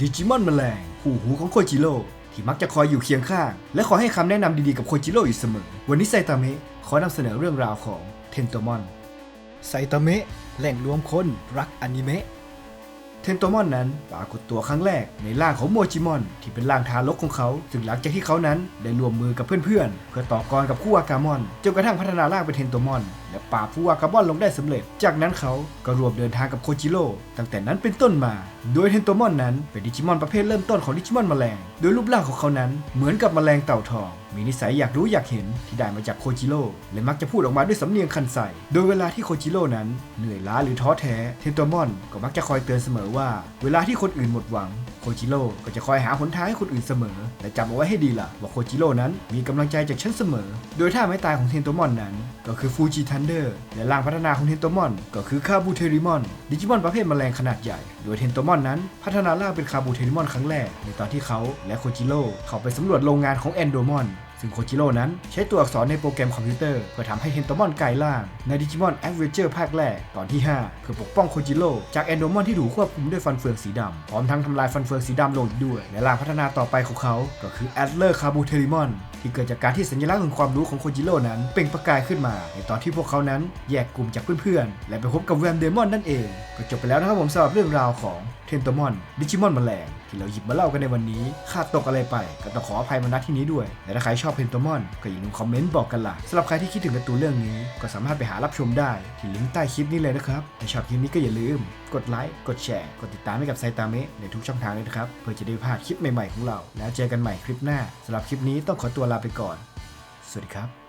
ดิจิมอนแมลงหูหูของโคจิโร่ที่มักจะคอยอยู่เคียงข้าง และขอให้คำแนะนำดีๆกับโคจิโร่อยู่เสมอ วันนี้ไซตามะขอนำเสนอเรื่องราวของเทนโตมอนไซตามะแหล่งรวมคนรักอนิเมะเทนโตมอนนั้นปรากฏตัวครั้งแรกในร่างของโมจิมอน ที่เป็นร่างทารกของเขา ซึ่งหลังจากที่เขานั้นได้ร่วมมือกับเพื่อนๆ เพื่อต่อกรกับคู่อากามอนจนกระทั่งพัฒนาร่างเป็นเทนโตมอน และปราบผู้อากามอนลงได้สำเร็จ จากนั้นเขาก็รวมเดินทางกับโคจิโร่ตั้งแต่นั้นเป็นต้นมา โดยเทนโตมอนนั้นเป็นดิจิมอนประเภทเริ่มต้นของดิจิมอนแมลง โดยรูปร่างของเขานั้นเหมือนกับแมลงเต่าทอง มีนิสัยอยากรู้อยากเห็นที่ได้มาจากโคจิโร่และมักจะพูดออกมาด้วยสำเนียงคันใส่โดยเวลาที่โคจิโร่นั้นเหนื่อยล้าหรือท้อแท้เทนโตมอนก็มักจะคอยเตือนเสมอว่า เวลาที่คนอื่นหมดหวังโคจิโร่ก็จะคอยหาหนทางให้คนอื่นเสมอและจำเอาไว้ให้ดีล่ะว่าโคจิโร่นั้นมีกำลังใจจากฉันเสมอ โดยท่าไม้ตายของเทนโตมอนนั้น ก็คือฟูจิทันเดอร์และร่างพัฒนาของเทนโตมอนก็คือคาบูเทริมอนดิจิมอนประเภทแมลงขนาดใหญ่โดยเทนโตมอนนั้น พัฒนาร่างเป็นคาบูเทริมอนครั้งแรก ในตอนที่เขาและโคจิโร่เข้าไปสำรวจโรงงานของแอนโดมอนซึ่งโคจิโร่นั้นใช้ตัวอักษรในโปรแกรมคอมพิวเตอร์ เพื่อทำให้เทนโตมอนกลายร่าง ในดิจิมอนแอดเวนเจอร์ภาคแรก ตอนที่ 5 เพื่อปกป้องโคจิโร่จากแอนโดมอนที่ถูกควบคุมด้วยฟันเฟืองสีดำพร้อมทั้งทำลายฟันเฟืองสีดำลงอีกด้วย และร่างพัฒนาต่อไปของเขา ก็คือแอดเลอร์คาบูเทริมอนที่เกิดจากการที่สัญลักษณ์ของความรู้ของโคจิโร่นั้นเปล่งประกายขึ้นมา ในตอนที่พวกเขานั้นแยกกลุ่มจากเพื่อนๆและไปพบกับแวมเดมอนนั่นเองก็จบไปแล้วนะครับผมสำหรับเรื่องราวของ เทนโตมอน ดิจิมอนแมลงที่เราหยิบมาเล่ากันในวันนี้ขาดตกอะไรไป ก็ต้องขออภัยมาณที่นี้ด้วย และถ้าใครชอบเทนโตมอน ก็อย่าลืมคอมเมนต์บอกกันล่ะสำหรับใครที่คิดถึงการ์ตูนเรื่องนี้ ก็สามารถไปหารับชมได้ที่ลิงก์ใต้คลิปนี้เลยนะครับถ้าชอบคลิปนี้ก็อย่าลืม กดไลค์กดแชร์กดติดตามให้กับไซตามะในทุกช่องทางเลยนะครับเพื่อจะได้พลาดคลิปใหม่ๆของเรา แล้วเจอกันใหม่คลิปหน้าสำหรับคลิปนี้ต้องขอตัวลาไปก่อน สวัสดีครับ